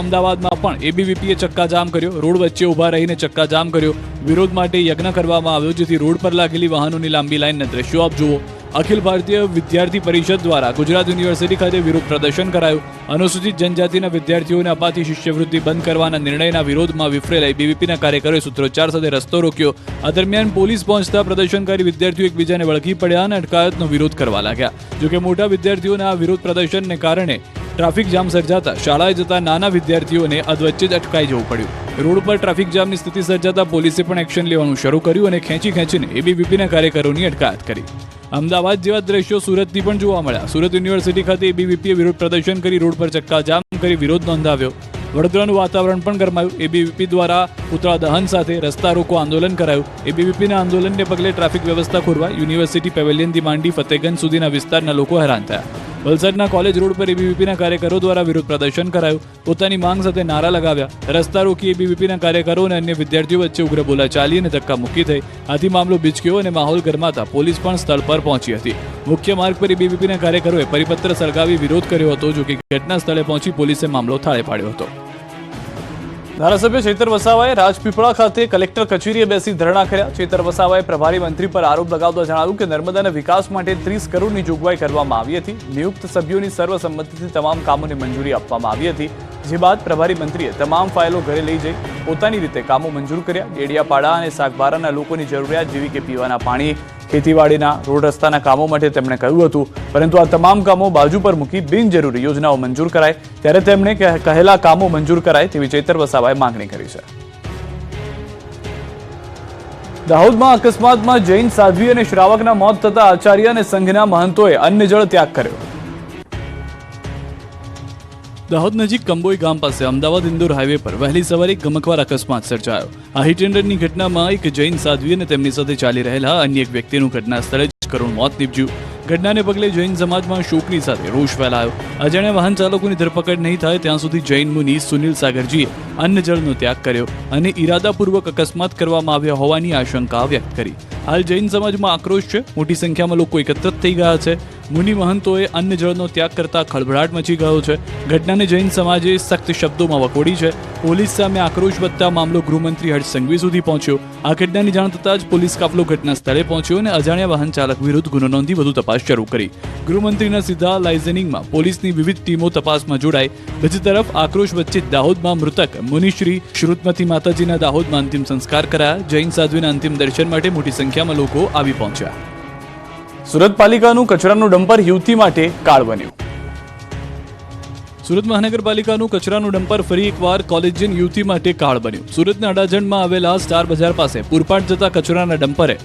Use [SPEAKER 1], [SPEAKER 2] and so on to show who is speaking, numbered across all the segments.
[SPEAKER 1] અમદાવાદમાં પણ એબીવીપીએ ચક્કાજામ કર્યો. રોડ વચ્ચે ઊભા રહીને ચક્કાજામ કર્યો. વિરોધ માટે યજ્ઞ કરવામાં આવ્યો, જેથી રોડ પર લાગેલી વાહનોની લાંબી લાઇનના દ્રશ્યો આપ જુઓ. અખિલ ભારતીય વિદ્યાર્થી પરિષદ દ્વારા ગુજરાત યુનિવર્સિટી ખાતે વિરોધ પ્રદર્શન કરાયું. અનુસૂચિત જનજાતિના વિદ્યાર્થીઓને અપાતી શિષ્યવૃત્તિ બંધ કરવાના નિર્ણયના વિરોધમાં વિફરેલા બીવીપીના કાર્યકરોએ સૂત્રોચ્ચાર સાથે રસ્તો રોક્યો. આ દરમિયાન પોલીસ પહોંચતા પ્રદર્શનકારી વિદ્યાર્થીઓ એકબીજાને વળગી પડ્યા અને અટકાયતનો વિરોધ કરવા લાગ્યા. જોકે મોટા વિદ્યાર્થીઓના આ વિરોધ પ્રદર્શનને કારણે ટ્રાફિક જામ સર્જાતા શાળાએ જતા નાના વિદ્યાર્થીઓને અધવચ્ચે જ અટકાઈ જવું પડ્યું. રોડ પર ટ્રાફિક જામની સ્થિતિ સર્જાતા પોલીસે પણ એક્શન લેવાનું શરૂ કર્યું અને ખેંચી ખેંચીને એબીવીપીના કાર્યકરોની અટકાયત કરી. અમદાવાદ જેવા દ્રશ્યો સુરતથી પણ જોવા મળ્યા. સુરત યુનિવર્સિટી ખાતે એબીવીપીએ વિરોધ પ્રદર્શન કરી રોડ પર ચક્કાજામ કરી વિરોધ નોંધાવ્યો. વડોદરાનું વાતાવરણ પણ ગરમાયું. એબીવીપી દ્વારા પુતળા દહન સાથે રસ્તા રોકો આંદોલન કરાયું. એબીવીપીના આંદોલનને પગલે ટ્રાફિક વ્યવસ્થા ખોરવા યુનિવર્સિટી પેવેલિયનથી માંડી ફતેગંજ સુધીના વિસ્તારના લોકો હેરાન થયા. વલસાડના કોલેજ રોડ પર એબીવીપીના કાર્યકરો દ્વારા વિરોધ પ્રદર્શન કરાયું. પોતાની માંગ સાથે નારા લગાવ્યા. રસ્તા રોકી એબીવીપીના કાર્યકરો અને અન્ય વિદ્યાર્થીઓ વચ્ચે ઉગ્ર બોલાચાલી અને ધક્કા મૂકી થઈ. આથી મામલો બીચક્યો અને માહોલ ગરમાતા પોલીસ પણ સ્થળ પર પહોંચી હતી. મુખ્ય માર્ગ પર એબીવીપીના કાર્યકરોએ પરિપત્ર સળગાવી વિરોધ કર્યો હતો જો કે ઘટના સ્થળે પહોંચી પોલીસે મામલો થાળે પાડ્યો હતો. ધારાસભ્ય ચેતર વસાવાએ રાજપીપળા ખાતે કલેક્ટર કચેરીએ બેસી ધરણા કર્યા. ચેતર વસાવાએ પ્રભારી મંત્રી પર આરોપ લગાવતા જણાવ્યું કે નર્મદાના વિકાસ માટે ત્રીસ કરોડની જોગવાઈ કરવામાં આવી હતી. નિયુક્ત સભ્યોની સર્વસંમતિથી તમામ કામોને મંજૂરી આપવામાં આવી હતી. જે બાદ પ્રભારી મંત્રીએ તમામ ફાઇલો ઘરે લઈ જઈ પોતાની રીતે કામો મંજૂર કર્યા. ડેડિયાપાડા અને સાગબારાના લોકોની જરૂરિયાત જેવી કે પીવાના પાણી ખેતીવાડીના રોડ રસ્તાના કામો માટે તેમણે કહ્યું હતું. પરંતુ આ તમામ કામો બાજુ પર મૂકી બિનજરૂરી યોજનાઓ મંજૂર કરાય. ત્યારે તેમણે કહેલા કામો મંજૂર કરાય તેવી ચેતર વસાવાએ માંગણી કરી છે. દાહોદમાં અકસ્માતમાં જૈન સાધ્વી અને શ્રાવકના મોત થતા આચાર્ય અને સંઘના મહંતોએ અન્ય જળ ત્યાગ કર્યો. દાહોદ નજીક કંબોઈ ગામ પાસે અમદાવાદ ઇન્દોર હાઈવે પર વહેલી સવારે એક ગમકવાર અકસ્માત સર્જાયો. આ હિટ એન્ડ ઘટનામાં એક જૈન સાધ્વી અને તેમની સાથે ચાલી રહેલા અન્ય એક વ્યક્તિનું ઘટના સ્થળે જ કરુણ મોત નીપજ્યું. ઘટનાને પગલે જૈન સમાજમાં શોકની સાથે રોષ ફેલાયો. અજાણ્યા વાહન ચાલકોની ધરપકડ નહીં થાય ત્યાં સુધી જૈન મુનિ સુનિલ સાગરજીએ અન્ન જળનો ત્યાગ કર્યો અને ઈરાદાપૂર્વક અકસ્માત કરવામાં આવ્યા હોવાની આશંકા વ્યક્ત કરી. હાલ જૈન સમાજમાં આક્રોશ છે. મોટી સંખ્યામાં લોકો એકત્રિત થઈ ગયા છે. મુનિ મહંતોએ અન્ન જળનો ત્યાગ કરતા ખળભળાટ મચી ગયો છે. ઘટનાને જૈન સમાજે સખ્ત શબ્દોમાં વખોડી છે. પોલીસ સામે આક્રોશ વધતા મામલો ગૃહમંત્રી હર્ષ સંઘવી સુધી પહોંચ્યો. આ ઘટનાની જાણ થતાં જ પોલીસ કાફલો ઘટના સ્થળે પહોંચ્યો અને અજાણ્યા વાહન ચાલક વિરુદ્ધ ગુનો નોંધી વધુ તપાસ શરૂ કરી. ગૃહમંત્રીના સીધા લાઇઝનિંગમાં પોલીસની વિવિધ ટીમો તપાસમાં જોડાઈ. બીજી તરફ આક્રોશ વચ્ચે દાહોદમાં મૃતક મુનિશ્રી શ્રુતમતી માતાજીના દાહોદમાં અંતિમ સંસ્કાર કરાયા. જૈન સાધ્વીના અંતિમ દર્શન માટે મોટી સંખ્યામાં લોકો આવી પહોંચ્યા. સુરત પાલિકાનું કચરાનું ડમ્પર યુવતી માટે કાળ બન્યું. સુરત મહાનગરપાલિકાનું કચરાનું ડમ્પર ફરી એકવાર કોલેજિયન યુવતી માટે કાળ બન્યું. સુરતના અડાજણમાં આવેલા સ્ટાર બજાર પાસે પૂરપાટ જતા કચરાના ડમ્પરે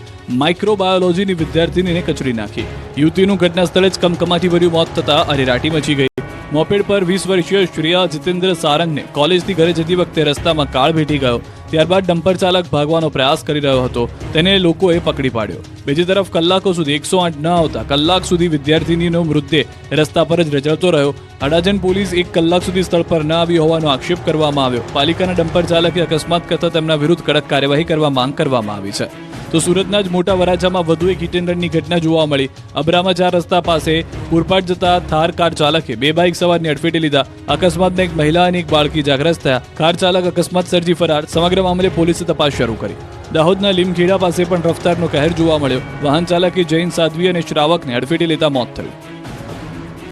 [SPEAKER 1] માઇક્રોબાયોલોજીની વિદ્યાર્થીનીને કચરી નાખી. યુવતીનું ઘટના સ્થળે જ કમકમાટી ભર્યું મોત થતા અરેરાટી મચી ગઈ. મોપેડ પર વીસ વર્ષીય શ્રેયા જીતેન્દ્ર સારંગને કોલેજથી ઘરે જતી વખતે રસ્તામાં કાળ ભેટી ગયો. ત્યારબાદ ડમ્પર ચાલક ભાગવાનો પ્રયાસ કરી રહ્યો હતો. તેને લોકોએ પકડી પાડ્યો. બીજી તરફ કલાકો સુધી એકસો આઠ ન આવતા કલાક સુધી વિદ્યાર્થીનીનો મૃતદેહ રસ્તા પર જ રજળતો રહ્યો. અડાજણ પોલીસ એક કલાક સુધી સ્થળ પર ન આવી હોવાનો આક્ષેપ કરવામાં આવ્યો. પાલિકાના ડમ્પર ચાલકે અકસ્માત કરતા તેમના વિરુદ્ધ કડક કાર્યવાહી કરવા માંગ કરવામાં આવી છે. તો સુરતના જ મોટા વરાછામાં વધુ એક હિટ ઘટના જોવા મળી. અબ્રામા ચાર રસ્તા પાસે પૂરપાટ જતા થાર કાર ચાલકે બે બાઇક સવારને અડફેટે લીધા. અકસ્માતમાં એક મહિલા અને એક બાળકી જાગ્રસ્ત થયા. કાર ચાલક અકસ્માત સર્જી ફરાર. સમગ્ર મામલે પોલીસે તપાસ શરૂ કરી. દાહોદના લીમખેડા પાસે પણ રફતારનો કહેર જોવા મળ્યો. વાહન ચાલકે જૈન સાધ્વી અને શ્રાવકને અડફેટે લેતા મોત થયું.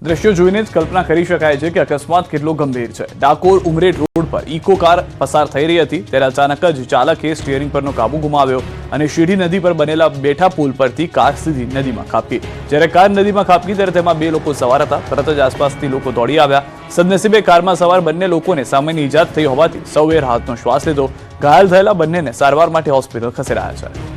[SPEAKER 1] દ્રશ્યો જોઈને જ કલ્પના કરી શકાય છે કે અકસ્માત કેટલો ગંભીર છે. ડાકોર ઉમરેઠ રોડ પર ઇકો કાર પસાર થઈ રહી હતી, ત્યારે અચાનક જ ચાલકે સ્ટીયરિંગ પરનો કાબુ ગુમાવ્યો અને શીઢી નદી પર બનેલા બેઠા પુલ પરથી કાર સીધી નદીમાં ખાબકી. જ્યારે કાર નદીમાં ખાબકી, ત્યારે તેમાં બે લોકો સવાર હતા. તરત જ આસપાસથી લોકો દોડી આવ્યા. સદનસીબે કારમાં સવાર બંને લોકોને સામાન્ય ઇજા થઈ હોવાથી સૌએ રાહતનો શ્વાસ લીધો. ઘાયલ થયેલા બંનેને સારવાર માટે હોસ્પિટલ ખસેડાયા છે.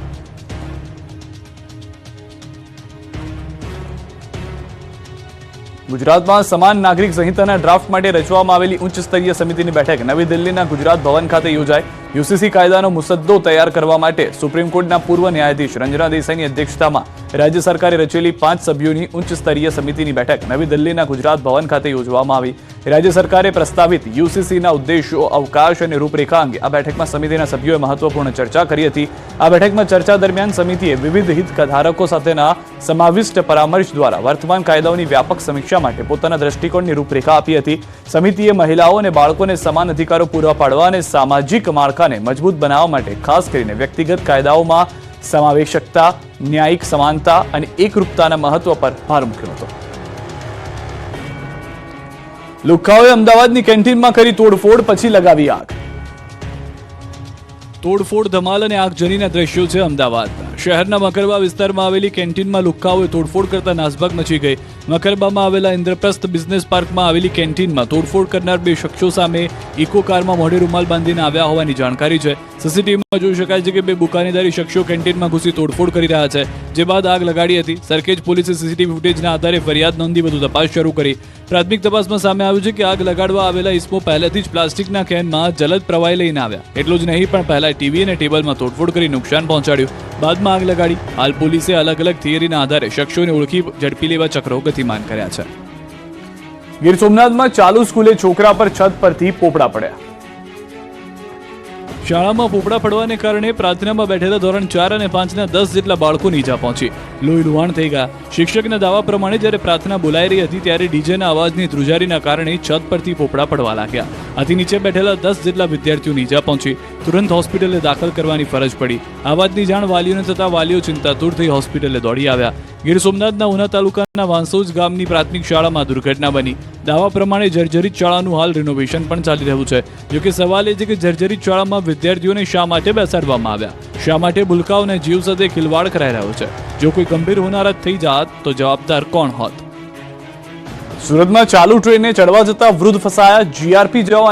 [SPEAKER 1] ગુજરાતમાં સમાન નાગરિક સંહિતાના ડ્રાફ્ટ માટે રચવામાં આવેલી ઉચ્ચ સ્તરીય સમિતિની બેઠક નવી દિલ્હીના ગુજરાત ભવન ખાતે યોજાઈ. યુસીસી કાયદાનો મુસદ્દો તૈયાર કરવા માટે સુપ્રીમ કોર્ટના પૂર્વ ન્યાયાધીશ રંજના દેસાઈની અધ્યક્ષતામાં રાજ્ય સરકારે રચેલી પાંચ સભ્યોની ઉચ્ચ સ્તરીય સમિતિની બેઠક નવી દિલ્હીના ગુજરાત ભવન ખાતે યોજવામાં આવી. રાજ્ય સરકારે પ્રસ્તાવિત યુસીસીના ઉદ્દેશો, અવકાશ અને રૂપરેખા અંગે આ બેઠકમાં સમિતિના સભ્યોએ મહત્વપૂર્ણ ચર્ચા કરી હતી. આ બેઠકમાં ચર્ચા દરમિયાન સમિતિએ વિવિધ હિતધારકો સાથેના સમાવિષ્ટ પરામર્શ દ્વારા વર્તમાન કાયદાઓની વ્યાપક સમીક્ષા માટે પોતાના દ્રષ્ટિકોણની રૂપરેખા આપી હતી. સમિતિએ મહિલાઓ અને બાળકોને સમાન અધિકારો પૂરા પાડવા અને સામાજિક માળખાને મજબૂત બનાવવા માટે ખાસ કરીને વ્યક્તિગત કાયદાઓમાં સમાવેશકતા, ન્યાયિક સમાનતા અને એકરૂપતાના મહત્વ પર ભાર મૂક્યો હતો. લુખાઓએ અમદાવાદની કેન્ટીનમાં કરી તોડફોડ, પછી લગાવી આગ. તોડફોડ, ધમાલ અને આગજનીના દ્રશ્યો છે અમદાવાદના શહેરના મકરબા વિસ્તારમાં આવેલી કેન્ટીનમાં લુક્કાઓએ તોડફોડ કરતા નાસભાગ મચી ગઈ. મકરબામાં આવેલા ઇન્દ્રપ્રસ્થ બિઝનેસ પાર્કમાં આવેલી કેન્ટીનમાં તોડફોડ કરનાર બે શખ્સો સામે ઇકો કારમાં મોઢે રૂમાલ બાંધીને આવ્યા હોવાની જાણકારી છે. સીસીટીવીમાં જોઈ શકાય છે કે બે બુકાનીદારી શખ્સો કેન્ટીનમાં ઘૂસી તોડફોડ કરી રહ્યા છે, જે બાદ આગ લગાડી હતી. સરખેજ પોલીસે સીસીટીવી ફૂટેજના આધારે ફરિયાદ નોંધી વધુ તપાસ શરૂ કરી. પ્રાથમિક તપાસમાં સામે આવ્યું છે કે આગ લગાડવા આવેલા ઇસમો પહેલેથી જ પ્લાસ્ટિકના કેનમાં જલદ પ્રવાહી લઈને આવ્યા. એટલું જ નહીં, પણ પહેલા ટીવી અને ટેબલમાં તોડફોડ કરી નુકસાન પહોંચાડ્યું. બાદમાં આગ લગાડી, હાલ પોલીસે અલગ અલગ થિયરીના આધારે શખ્સોને ઓળખી ઝડપી લેવા ચક્રો ગતિમાન કર્યા છે. ગીર સોમનાથમાં ચાલુ સ્કૂલે છોકરા પર છત પરથી પોપડા પડ્યા. શાળામાં પોપડા પડવાને કારણે પ્રાર્થનામાં બેઠેલા ધોરણ ચાર અને પાંચના દસ જેટલા બાળકોને ઈજા પહોંચી. લોહી લુહાણ થઈ ગયા. શિક્ષકના દાવા પ્રમાણે જ્યારે પ્રાર્થના બોલાઈ રહી હતી ત્યારે ડીજેના અવાજની ધ્રુજારીના કારણે છત પરથી પોપડા પડવા લાગ્યા. આથી નીચે બેઠેલા દસ જેટલા વિદ્યાર્થીઓને ઈજા પહોંચી. તુરંત હોસ્પિટલે દાખલ કરવાની ફરજ પડી. આ વાતની જાણ વાલીઓને થતાં વાલીઓ ચિંતાતુર થઈ હોસ્પિટલે દોડી આવ્યા. ગીર સોમનાથના ઉના તાલુકાના વાંસોજ ગામની પ્રાથમિક શાળામાં દુર્ઘટના બની. દાવા પ્રમાણે જર્જરિત શાળાનું હાલ રિનોવેશન પણ ચાલી રહ્યું છે. જોકે સવાલ એ છે કે જર્જરિત શાળામાં વિદ્યાર્થીઓને શા માટે બેસાડવામાં આવ્યા? શા માટે ભૂલકાઓને જીવ સાથે ખિલવાડ કરાઈ રહ્યો છે? જો કોઈ ગંભીર હોનારત થઈ જાત, તો જવાબદાર કોણ હોત? સુરતમાં ચાલુ ટ્રેને ચડવા જતા વૃદ્ધ ફસાયા જીઆરપી જવાન